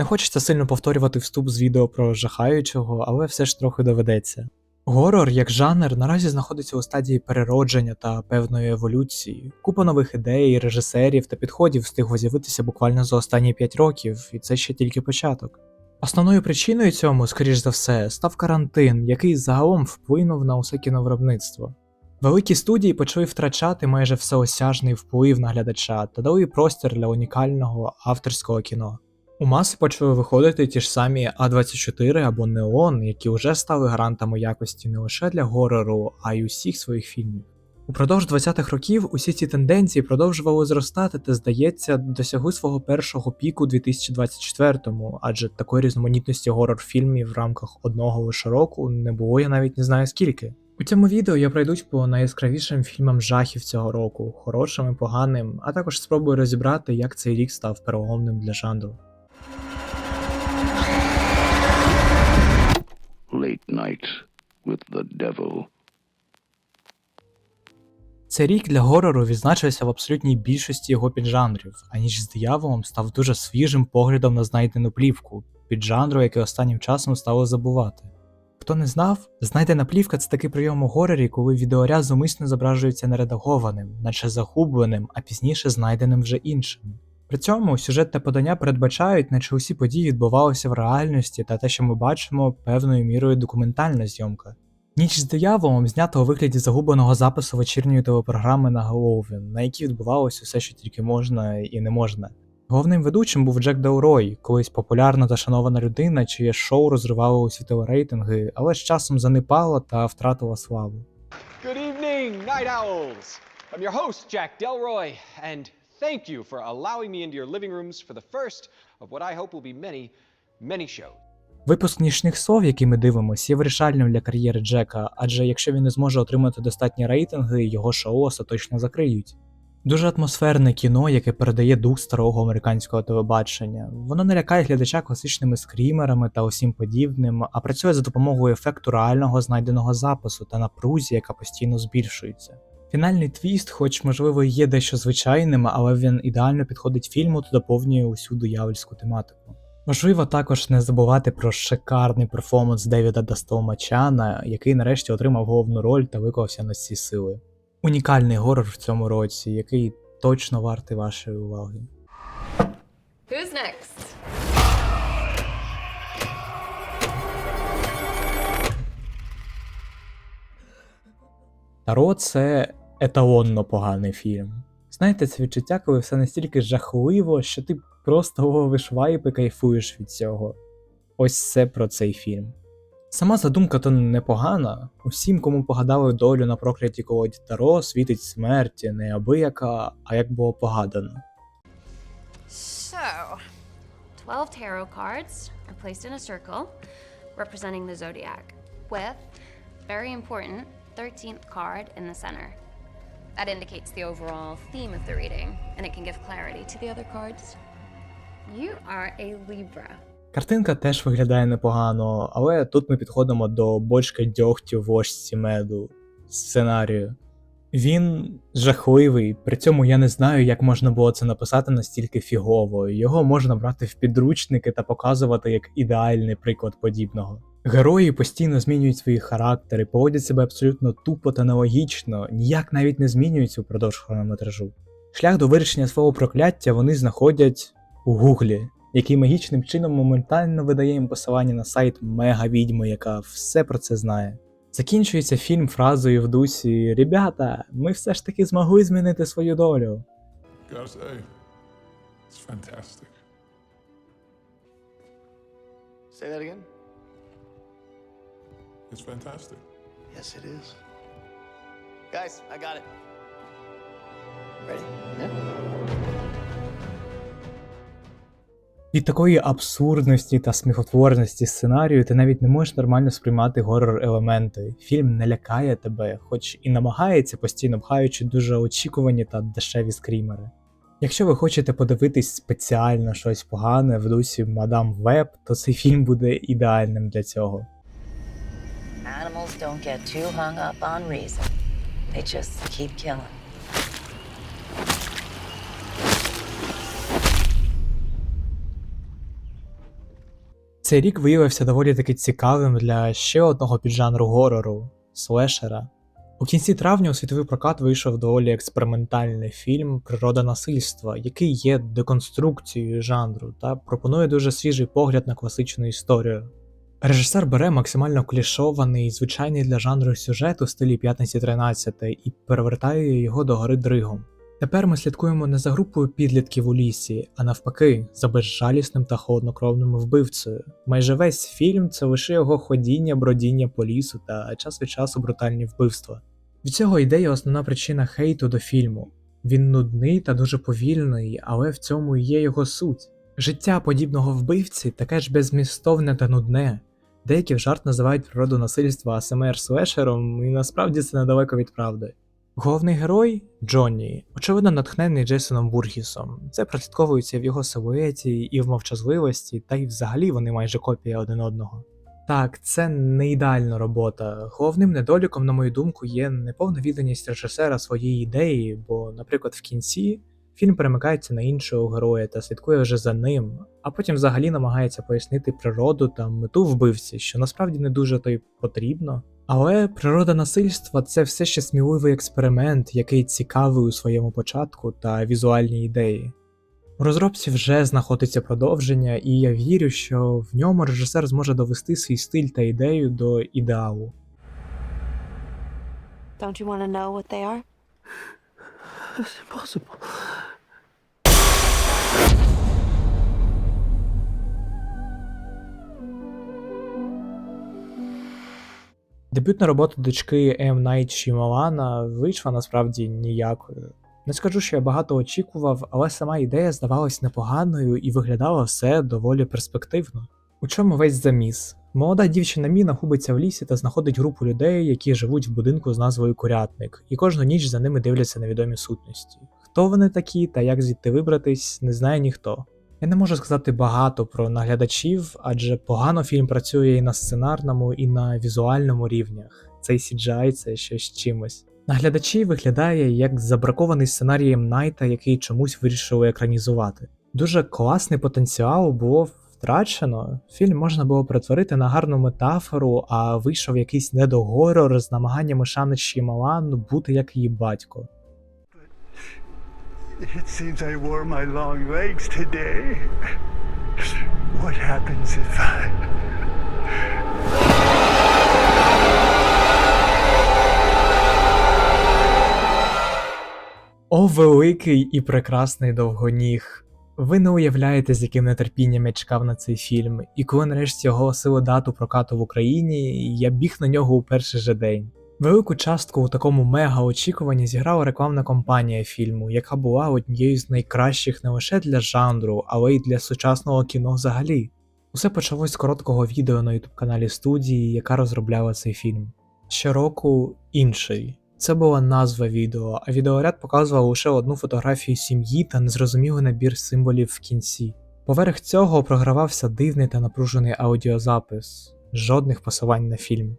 Не хочеться сильно повторювати вступ з відео про жахаючого, але все ж трохи доведеться. Горор як жанр наразі знаходиться у стадії переродження та певної еволюції. Купа нових ідей, режисерів та підходів встигло з'явитися буквально за останні 5 років, і це ще тільки початок. Основною причиною цьому, скоріш за все, став карантин, який загалом вплинув на усе кіновиробництво. Великі студії почали втрачати майже всеосяжний вплив на глядача та дали простір для унікального авторського кіно. У маси почали виходити ті ж самі А24 або Неон, які вже стали гарантами якості не лише для горору, а й усіх своїх фільмів. Упродовж 20-х років усі ці тенденції продовжували зростати та, здається, досягли свого першого піку у 2024-му, адже такої різноманітності горор-фільмів в рамках одного лише року не було я навіть не знаю скільки. У цьому відео я пройдусь по найяскравішим фільмам жахів цього року, хорошим і поганим, а також спробую розібрати, як цей рік став переломним для жанру. Late night with the devil. Цей рік для горору відзначився в абсолютній більшості його піджанрів, а ніж з дияволом став дуже свіжим поглядом на знайдену плівку, піджанру, який останнім часом стало забувати. Хто не знав, знайдена плівка це такий прийом у горорі, коли відеоряд зумисно зображується нередагованим, наче загубленим, а пізніше знайденим вже іншим. При цьому сюжет та подання передбачають, наче усі події відбувалися в реальності, та те, що ми бачимо, певною мірою документальна зйомка. Ніч з дияволом знята у вигляді загубленого запису вечірньої телепрограми на Галлоуін, на якій відбувалося все, що тільки можна і не можна. Головним ведучим був Джек Делрой, колись популярна та шанована людина, чиє шоу розривало усі телерейтинги, але з часом занепало та втратила славу. Good evening, Night Owls. I'm your host, Jack Delroy, and thank you for allowing me into your living rooms for the first of what I hope will be many, many shows. Випуск нічних сов, який ми дивимося, є вирішальним для кар'єри Джека, адже якщо він не зможе отримати достатні рейтинги, його шоу остаточно закриють. Дуже атмосферне кіно, яке передає дух старого американського телебачення. Воно не лякає глядача класичними скрімерами та усім подібним, а працює за допомогою ефекту реального знайденого запису та напрузі, яка постійно збільшується. Фінальний твіст, хоч можливо є дещо звичайним, але він ідеально підходить фільму та доповнює усю диявольську тематику. Важливо також не забувати про шикарний перформанс Девіда Дастолмачана, який нарешті отримав головну роль та виклався на всі сили. Унікальний горор в цьому році, який точно вартий вашої уваги. Who's next? Таро це еталонно поганий фільм. Знаєте, це відчуття, коли все настільки жахливо, що ти просто ловиш вайп і кайфуєш від цього. Ось це про цей фільм. Сама задумка то непогана. Усім, кому погадали долю на проклятій колоді Таро, світить смерть неабияка, а як було погадано. So, 12 tarot cards are placed in a circle representing the zodiac, with, very important, 13th card in the center. That indicates the overall theme of the reading, and it can give clarity to the other cards. You are a Libra. Картинка теж виглядає непогано, але тут ми підходимо до бочки дьогтю в ложці меду сценарію. Він жахливий, при цьому я не знаю, як можна було це написати настільки фігово. Його можна брати в підручники та показувати як ідеальний приклад подібного. Герої постійно змінюють свої характери, поводять себе абсолютно тупо та нелогічно, ніяк навіть не змінюються упродовж хронометражу. Шлях до вирішення свого прокляття вони знаходять у гуглі, який магічним чином моментально видає їм посилання на сайт мега відьми, яка все про це знає. Закінчується фільм фразою в дусі Ребята, ми все ж таки змогли змінити свою долю. Say that again? It's fantastic. Yes, it is. Guys, I got it. Ready? Yeah. Від такої абсурдності та сміхотворності сценарію ти навіть не можеш нормально сприймати горор елементи. Фільм не лякає тебе, хоч і намагається постійно пхаючи дуже очікувані та дешеві скрімери. Якщо ви хочете подивитись спеціально щось погане в дусі Мадам Веб, то цей фільм буде ідеальним для цього. Animals don't get too hung up on reason. They just keep killing. Цей рік виявився доволі таки цікавим для ще одного піджанру горору слешера. У кінці травня у світовий прокат вийшов доволі експериментальний фільм Природа насильства, який є деконструкцією жанру та пропонує дуже свіжий погляд на класичну історію. Режисер бере максимально клішований звичайний для жанру сюжет у стилі п'ятниці 13 і перевертає його до гори дригом. Тепер ми слідкуємо не за групою підлітків у лісі, а навпаки, за безжалісним та холоднокровним вбивцею. Майже весь фільм це лише його ходіння, бродіння по лісу та час від часу брутальні вбивства. Від цього йде і основна причина хейту до фільму. Він нудний та дуже повільний, але в цьому і є його суть. Життя подібного вбивці таке ж безмістовне та нудне. Деякі в жарт називають природу насильства АСМР слешером, і насправді це недалеко від правди. Головний герой Джонні, очевидно, натхнений Джейсоном Бургісом. Це прослідковується в його силуеті і в мовчазливості, та й взагалі вони майже копія один одного. Так, це не ідеальна робота. Головним недоліком, на мою думку, є неповна відданість режисера своєї ідеї, бо, наприклад, в кінці фільм перемикається на іншого героя та слідкує вже за ним, а потім взагалі намагається пояснити природу та мету вбивці, що насправді не дуже то й потрібно. Але природа насильства це все ще сміливий експеримент, який цікавий у своєму початку та візуальній ідеї. У розробці вже знаходиться продовження, і я вірю, що в ньому режисер зможе довести свій стиль та ідею до ідеалу. Don't you want to know what they are? It's impossible. Дебютна робота дочки М. Найт Шімалана вийшла насправді ніякою. Не скажу, що я багато очікував, але сама ідея здавалась непоганою і виглядала все доволі перспективно. У чому весь заміс? Молода дівчина Міна губиться в лісі та знаходить групу людей, які живуть в будинку з назвою Курятник, і кожну ніч за ними дивляться невідомі сутності. Хто вони такі та як звідти вибратись, не знає ніхто. Я не можу сказати багато про наглядачів, адже погано фільм працює і на сценарному, і на візуальному рівнях. Цей CGI це щось чимось. Наглядачі виглядає як забракований сценарієм Найта, який чомусь вирішили екранізувати. Дуже класний потенціал було втрачено. Фільм можна було перетворити на гарну метафору, а вийшов якийсь недогорор з намаганнями Шани Шімалан бути як її батько. It seems I wore my long legs today. What happens if I. О, великий і прекрасний довгоніг! Ви не уявляєте, з яким нетерпінням я чекав на цей фільм, і коли нарешті оголосили дату прокату в Україні, я біг на нього у перший же день. Велику частку у такому мега очікуванні зіграла рекламна кампанія фільму, яка була однією з найкращих не лише для жанру, але й для сучасного кіно взагалі. Усе почалось з короткого відео на ютуб каналі студії, яка розробляла цей фільм. Щороку інший. Це була назва відео, а відеоряд показував лише одну фотографію сім'ї та незрозумілий набір символів в кінці. Поверх цього програвався дивний та напружений аудіозапис, жодних посилань на фільм.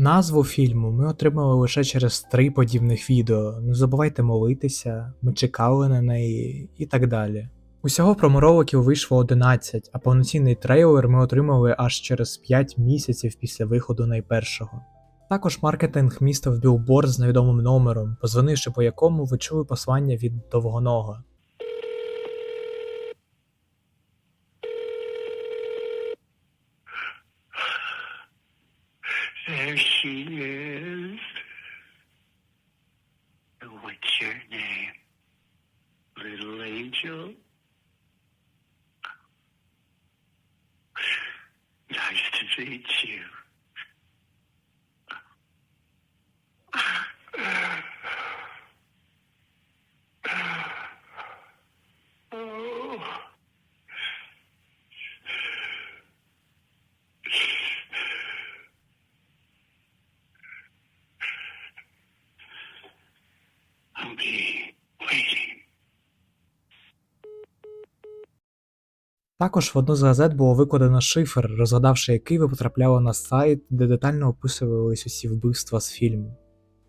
Назву фільму ми отримали лише через три подібних відео. Не забувайте молитися, ми чекали на неї і так далі. Усього промороликів вийшло 11, а повноцінний трейлер ми отримали аж через 5 місяців після виходу найпершого. Також маркетинг містив білборд з невідомим номером, позвонивши по якому ви чули послання від довгоного. She is. What's your name? Little angel? Nice to meet you. Також в одну з газет було викладено шифр, розгадавши який ви потрапляли на сайт, де детально описувались усі вбивства з фільму.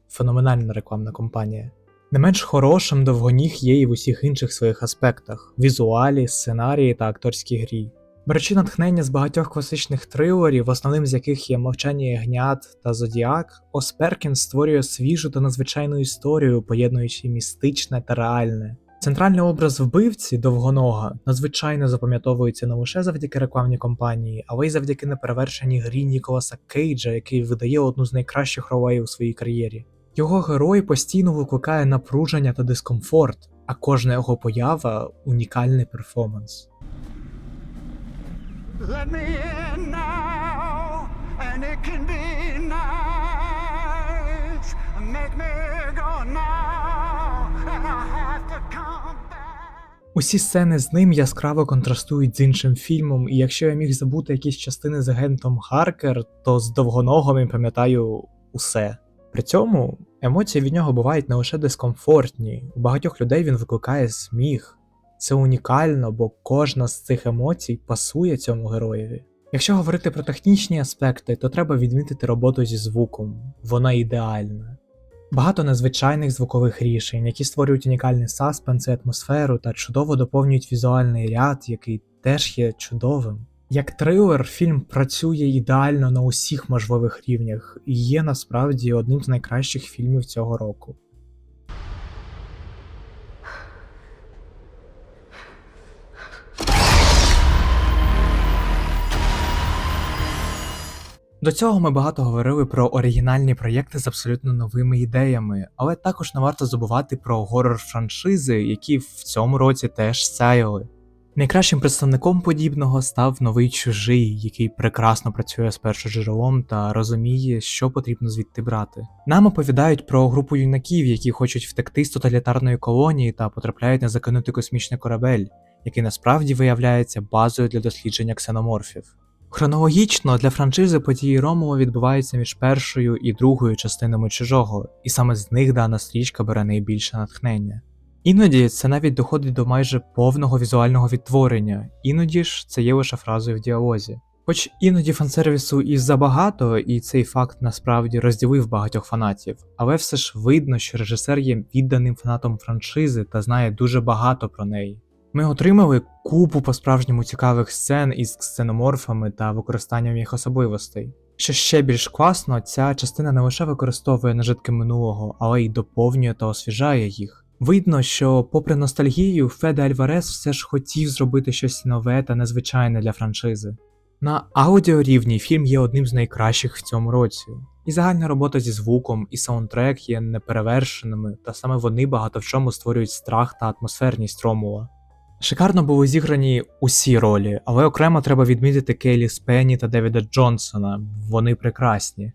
Феноменальна рекламна кампанія. Не менш хорошим довгоніг є і в усіх інших своїх аспектах: візуалі, сценарії та акторській грі. Беручи натхнення з багатьох класичних трилерів, основним з яких є Мовчання ягнят та Зодіак, Ос Перкінс створює свіжу та надзвичайну історію, поєднуючи містичне та реальне. Центральний образ вбивці довгонога надзвичайно запам'ятовується не лише завдяки рекламній кампанії, але й завдяки неперевершеній грі Ніколаса Кейджа, який видає одну з найкращих ролей у своїй кар'єрі. Його герой постійно викликає напруження та дискомфорт, а кожна його поява унікальний перформанс. Let me in now, and it can be nice. Make me go now, and I have to come. Усі сцени з ним яскраво контрастують з іншим фільмом, і якщо я міг забути якісь частини з агентом Харкер, то з довгоногом я пам'ятаю усе. При цьому емоції від нього бувають не лише дискомфортні, у багатьох людей він викликає сміх. Це унікально, бо кожна з цих емоцій пасує цьому героєві. Якщо говорити про технічні аспекти, то треба відмітити роботу зі звуком, вона ідеальна. Багато незвичайних звукових рішень, які створюють унікальний саспенс і атмосферу та чудово доповнюють візуальний ряд, який теж є чудовим. Як трилер, фільм працює ідеально на усіх можливих рівнях і є насправді одним з найкращих фільмів цього року. До цього ми багато говорили про оригінальні проєкти з абсолютно новими ідеями, але також не варто забувати про горор франшизи, які в цьому році теж сяяли. Найкращим представником подібного став новий чужий, який прекрасно працює з першоджерелом та розуміє, що потрібно звідти брати. Нам оповідають про групу юнаків, які хочуть втекти з тоталітарної колонії та потрапляють на закинутий космічний корабель, який насправді виявляється базою для дослідження ксеноморфів. Хронологічно для франшизи події Ромова відбуваються між першою і другою частинами чужого, і саме з них дана стрічка бере найбільше натхнення. Іноді це навіть доходить до майже повного візуального відтворення, іноді ж це є лише фразою в діалозі. Хоч іноді фансервісу і забагато, і цей факт насправді розділив багатьох фанатів, але все ж видно, що режисер є відданим фанатом франшизи та знає дуже багато про неї. Ми отримали купу по-справжньому цікавих сцен із ксеноморфами та використанням їх особливостей. Що ще більш класно, ця частина не лише використовує нажитки минулого, але й доповнює та освіжає їх. Видно, що, попри ностальгію, Феде Альварес все ж хотів зробити щось нове та незвичайне для франшизи. На аудіорівні фільм є одним з найкращих в цьому році. І загальна робота зі звуком, і саундтрек є неперевершеними, та саме вони багато в чому створюють страх та атмосферність Ромула. Шикарно були зіграні усі ролі, але окремо треба відмітити Кейлі Спенні та Девіда Джонсона. Вони прекрасні.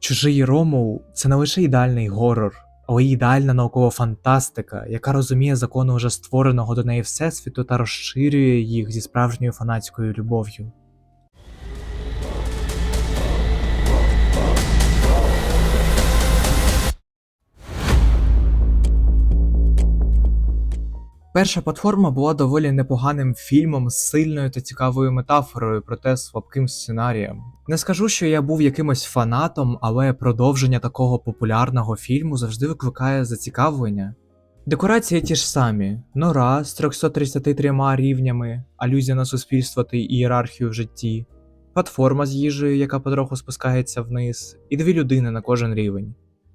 Чужий Ромул це не лише ідеальний горор, але й ідеальна наукова фантастика, яка розуміє закони уже створеного до неї всесвіту та розширює їх зі справжньою фанатською любов'ю. Перша платформа була доволі непоганим фільмом з сильною та цікавою метафорою, проте слабким сценарієм. Не скажу, що я був якимось фанатом, але продовження такого популярного фільму завжди викликає зацікавлення. Декорації ті ж самі: нора з 333 рівнями, алюзія на суспільство та ієрархію в житті, платформа з їжею, яка потроху спускається вниз, і дві людини на кожен рівень.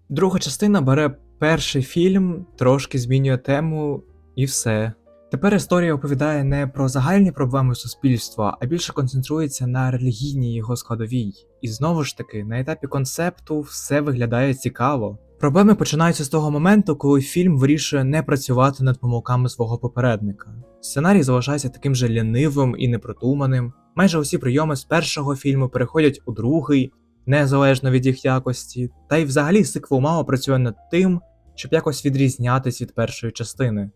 Друга частина бере перший фільм, трошки змінює тему і все. Тепер історія оповідає не про загальні проблеми суспільства, а більше концентрується на релігійній його складовій. І знову ж таки, на етапі концепту все виглядає цікаво. Проблеми починаються з того моменту, коли фільм вирішує не працювати над помилками свого попередника. Сценарій залишається таким же лінивим і непродуманим. Майже усі прийоми з першого фільму переходять у другий, незалежно від їх якості, та й взагалі сиквел мало працює над тим, щоб якось відрізнятись від першої частини.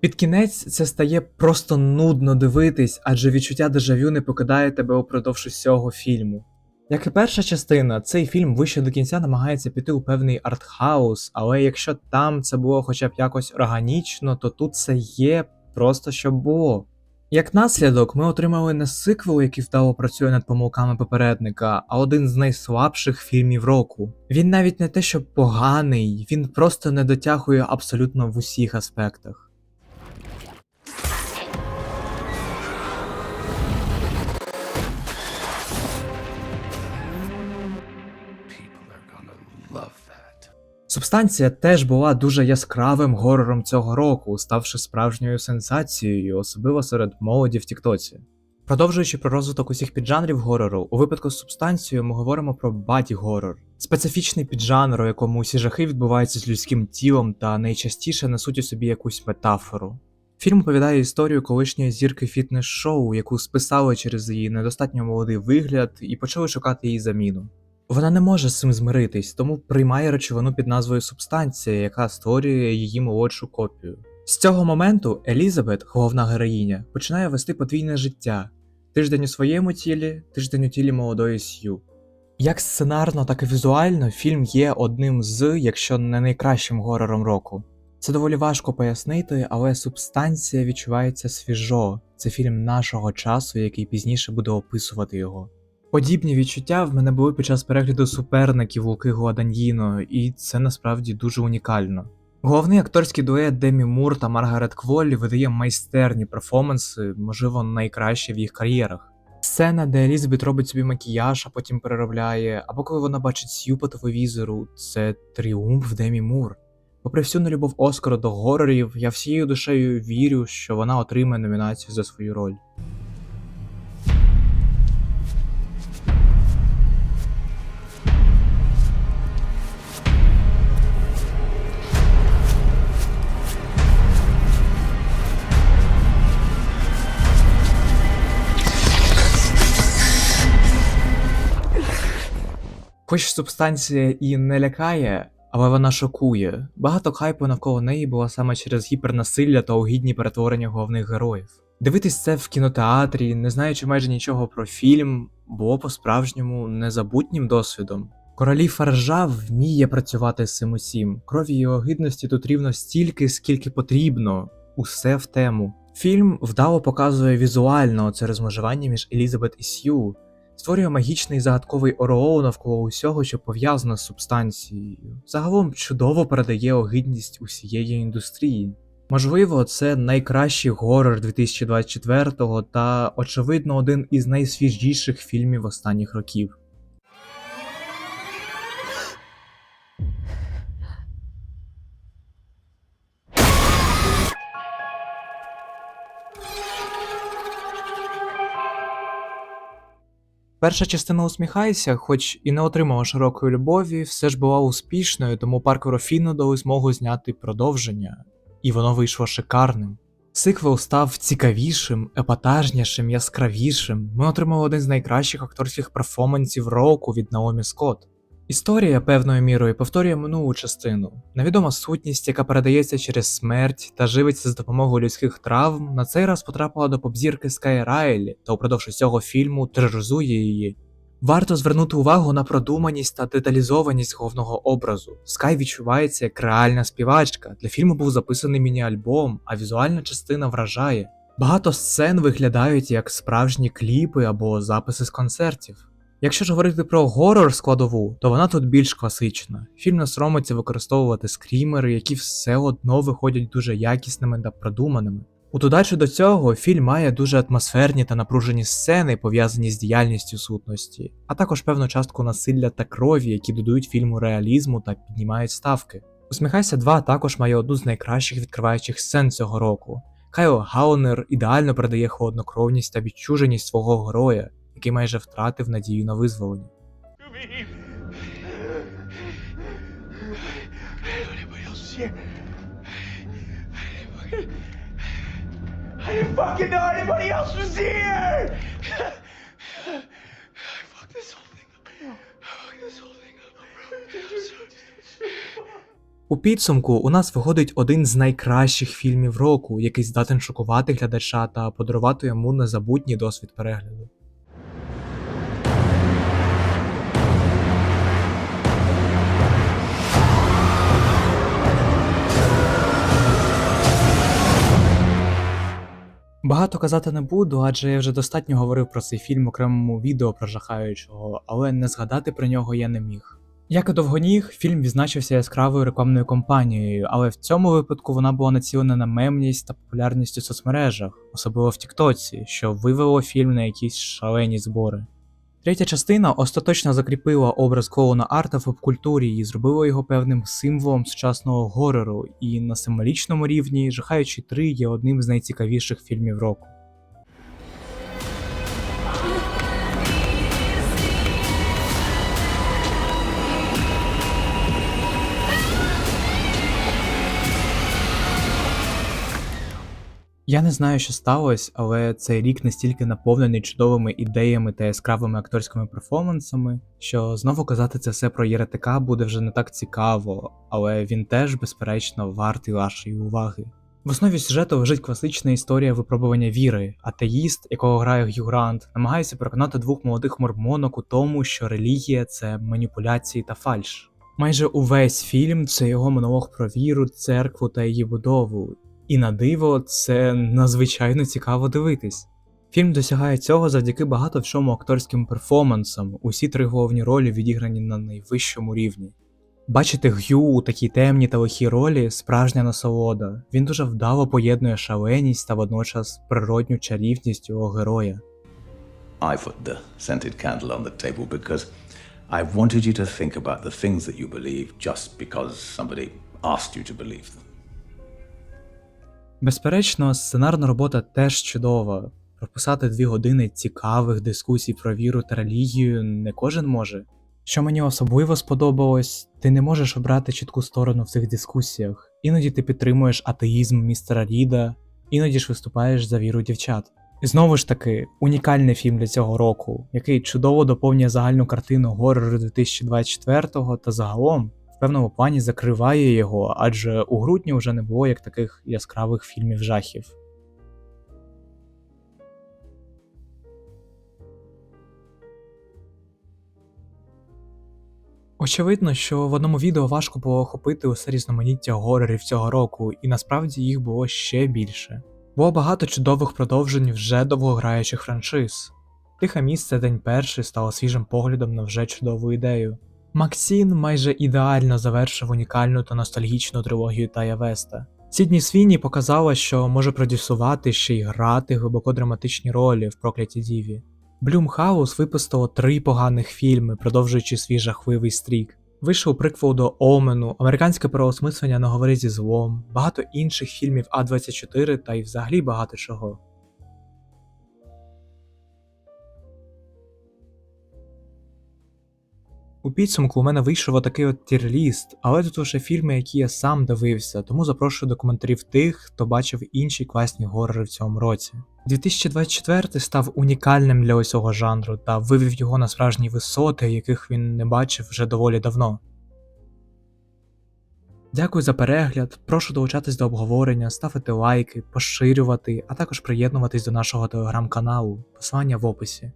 Під кінець це стає просто нудно дивитись, адже відчуття дежавю не покидає тебе упродовж усього фільму. Як і перша частина, цей фільм вище до кінця намагається піти у певний артхаус, але якщо там це було хоча б якось органічно, то тут це є просто щоб було. Як наслідок, ми отримали не сиквел, який вдало працює над помилками попередника, а один з найслабших фільмів року. Він навіть не те, що поганий, він просто не дотягує абсолютно в усіх аспектах. Субстанція теж була дуже яскравим горором цього року, ставши справжньою сенсацією, особливо серед молоді в Тіктоці. Продовжуючи про розвиток усіх піджанрів горору, у випадку з субстанцією ми говоримо про баді горор. Специфічний піджанр, у якому усі жахи відбуваються з людським тілом та найчастіше несуть у собі якусь метафору. Фільм оповідає історію колишньої зірки фітнес-шоу, яку списали через її недостатньо молодий вигляд і почали шукати її заміну. Вона не може з цим змиритись, тому приймає речовину під назвою субстанція, яка створює її молодшу копію. З цього моменту Елізабет, головна героїня, починає вести подвійне життя: тиждень у своєму тілі, тиждень у тілі молодої Сью. Як сценарно, так і візуально фільм є одним з, якщо не найкращим горором року. Це доволі важко пояснити, але субстанція відчувається свіжо. Це фільм нашого часу, який пізніше буде описувати його. Подібні відчуття в мене були під час перегляду суперників Луки Гуаданьїно, і це насправді дуже унікально. Головний акторський дует Демі Мур та Маргарет Кволлі видає майстерні перформанси, можливо, найкращі в їх кар'єрах. Сцена, де Елізабет робить собі макіяж, а потім переробляє, або коли вона бачить Сью по телевізору, це тріумф Демі Мур. Попри всю нелюбов Оскара до горорів, я всією душею вірю, що вона отримає номінацію за свою роль. Хоч субстанція і не лякає, але вона шокує. Багато хайпу навколо неї було саме через гіпернасилля та огідні перетворення головних героїв. Дивитись це в кінотеатрі, не знаючи майже нічого про фільм, було по-справжньому незабутнім досвідом. Королі Фаржа вміє працювати з цим усім. Крові і огидності тут рівно стільки, скільки потрібно, усе в тему. Фільм вдало показує візуально це розмежування між Елізабет і Сью, створює магічний загадковий ореол навколо усього, що пов'язано з субстанцією. Загалом чудово передає огидність усієї індустрії. Можливо, це найкращий горор 2024-го та, очевидно, один із найсвіжіших фільмів останніх років. Перша частина усміхайся, хоч і не отримала широкої любові, все ж була успішною, тому Паркеру Фіну дали змогу зняти продовження, і воно вийшло шикарним. Сиквел став цікавішим, епатажнішим, яскравішим. Ми отримали один з найкращих акторських перформансів року від Наомі Скотт. Історія певною мірою повторює минулу частину. Невідома сутність, яка передається через смерть та живиться з допомогою людських травм, на цей раз потрапила до попзірки Скай Райлі та упродовж усього фільму тероризує її. Варто звернути увагу на продуманість та деталізованість головного образу. Скай відчувається як реальна співачка. Для фільму був записаний міні-альбом, а візуальна частина вражає. Багато сцен виглядають як справжні кліпи або записи з концертів. Якщо ж говорити про горор складову, то вона тут більш класична. Фільм не соромиться використовувати скрімери, які все одно виходять дуже якісними та продуманими. У додачу до цього фільм має дуже атмосферні та напружені сцени, пов'язані з діяльністю сутності, а також певну частку насилля та крові, які додають фільму реалізму та піднімають ставки. Усміхайся 2 також має одну з найкращих відкриваючих сцен цього року. Кайло Гаунер ідеально передає холоднокровність та відчуженість свого героя, який майже втратив надію на визволення. У підсумку у нас виходить один з найкращих фільмів року, який здатен шокувати глядача та подарувати йому незабутній досвід перегляду. Багато казати не буду, адже я вже достатньо говорив про цей фільм окремому відео про жахаючого, але не згадати про нього я не міг. Як і довгоніг, фільм відзначився яскравою рекламною кампанією, але в цьому випадку вона була націлена на мемність та популярність у соцмережах, особливо в Тіктоці, що вивело фільм на якісь шалені збори. Третя частина остаточно закріпила образ клоуна Арта в попкультурі і зробила його певним символом сучасного горору, і на символічному рівні Жахаючі 3 є одним з найцікавіших фільмів року. Я не знаю, що сталося, але цей рік настільки наповнений чудовими ідеями та яскравими акторськими перформансами, що знову казати це все про Єретика буде вже не так цікаво, але він теж, безперечно, вартий вашої уваги. В основі сюжету лежить класична історія випробування віри. Атеїст, якого грає Г'ю намагається переконати двох молодих мормонок у тому, що релігія це маніпуляції та фальш. Майже увесь фільм це його монолог про віру, церкву та її будову, і на диво, це надзвичайно цікаво дивитись. Фільм досягає цього завдяки багато в чому акторським перформансам, усі три головні ролі відіграні на найвищому рівні. Бачити Г'ю у такій темній та лихій ролі справжня насолода. Він дуже вдало поєднує шаленість та водночас природню чарівність його героя. I put the scented candle on the table because I wanted you to think about the things that you believe just because somebody asked you to believe them. Безперечно, сценарна робота теж чудова. Прописати дві години цікавих дискусій про віру та релігію не кожен може. Що мені особливо сподобалось, ти не можеш обрати чітку сторону в цих дискусіях. Іноді ти підтримуєш атеїзм містера Ріда, іноді ж виступаєш за віру дівчат. І знову ж таки, унікальний фільм для цього року, який чудово доповнює загальну картину горору 2024 та загалом певному плані закриває його, адже у грудні вже не було як таких яскравих фільмів жахів. Очевидно, що в одному відео важко було охопити усе різноманіття горорів цього року, і насправді їх було ще більше. Було багато чудових продовжень вже довгограючих франшиз. Тихе місце День перший стало свіжим поглядом на вже чудову ідею. Максін майже ідеально завершив унікальну та ностальгічну трилогію Тая Веста. Сідні Свіні показала, що може продюсувати ще й грати глибоко драматичні ролі в проклятій діві. Блюмхаус випустило три поганих фільми, продовжуючи свій жахливий стрік. Вийшов приквел до Омену, американське переосмислення на говори зі злом, багато інших фільмів А24 та й взагалі багато чого. У підсумку у мене вийшов отакий от тірліст, але тут лише фільми, які я сам дивився, тому запрошую до коментарів тих, хто бачив інші класні горори в цьому році. 2024 став унікальним для усього жанру та вивів його на справжні висоти, яких він не бачив вже доволі давно. Дякую за перегляд, прошу долучатись до обговорення, ставити лайки, поширювати, а також приєднуватись до нашого телеграм-каналу, посилання в описі.